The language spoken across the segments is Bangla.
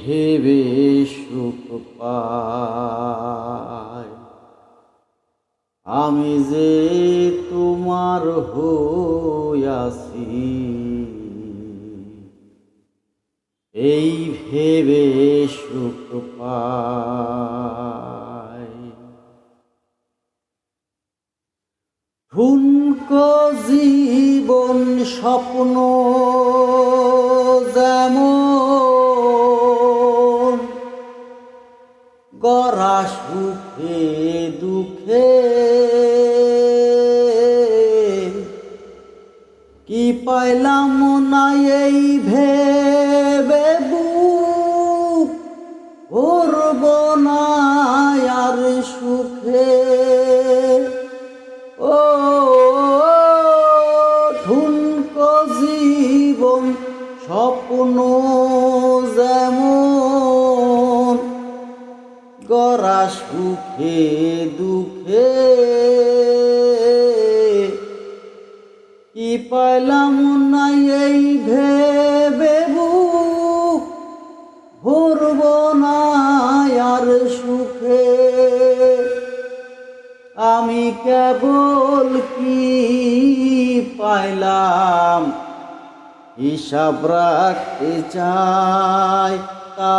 ভেবে সুখ পাই আমি যে তোমার হইয়াছি এই ভেবে সুখ ঠুনকো জীবন স্বপ্ন গড়া সুখে দুঃখে। কি পাইলাম সুখে দুঃখে। কি পাইলাম না এই ভেবে ভরব না আর সুখে। আমি কেবল কি পাইলাম? হিসাব রাখতে চাই তা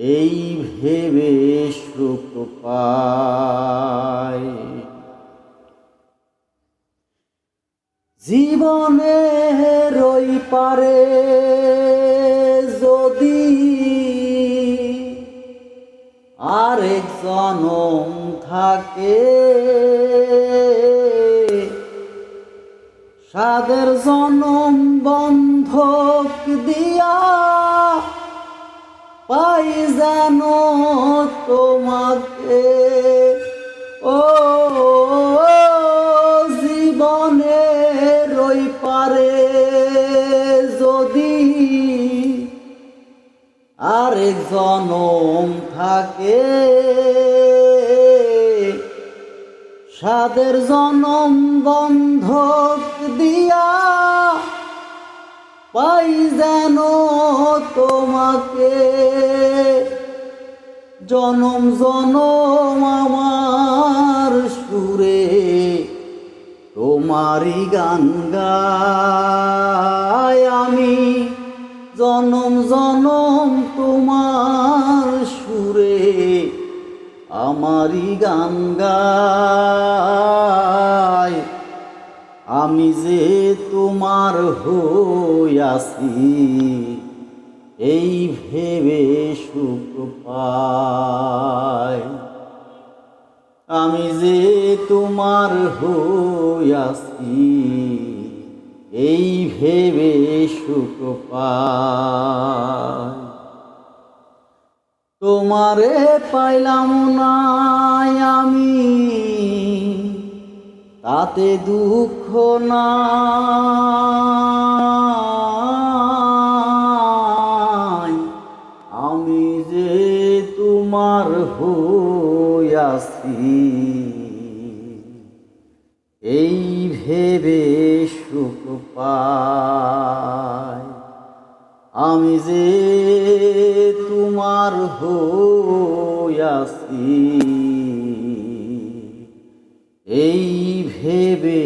এই ভেবে সুখ পাই জীবনের ওই পারে যদি আরেক জনম থাকে সাদের জনম বন্ধক জনম থাকে। সাদের জনম বন্ধক দিয়া পাই যেন তোমাকে। জনম জনম আমার সুরে তোমারই গান গাই। জনম তোমার সুরে, আমারই গান গাই আমি যে তোমার হইয়াছি এই ভেবে সুখ পাই। আমি যে তোমার হইয়াছি এই ভেবে সুখ তোমারে পাইলাম না আমি, তাতে দুঃখ নাই। আমি যে তোমার হইয়াছি এই ভেবে পাই আমি যে তোমার হইয়াছি এই ভেবে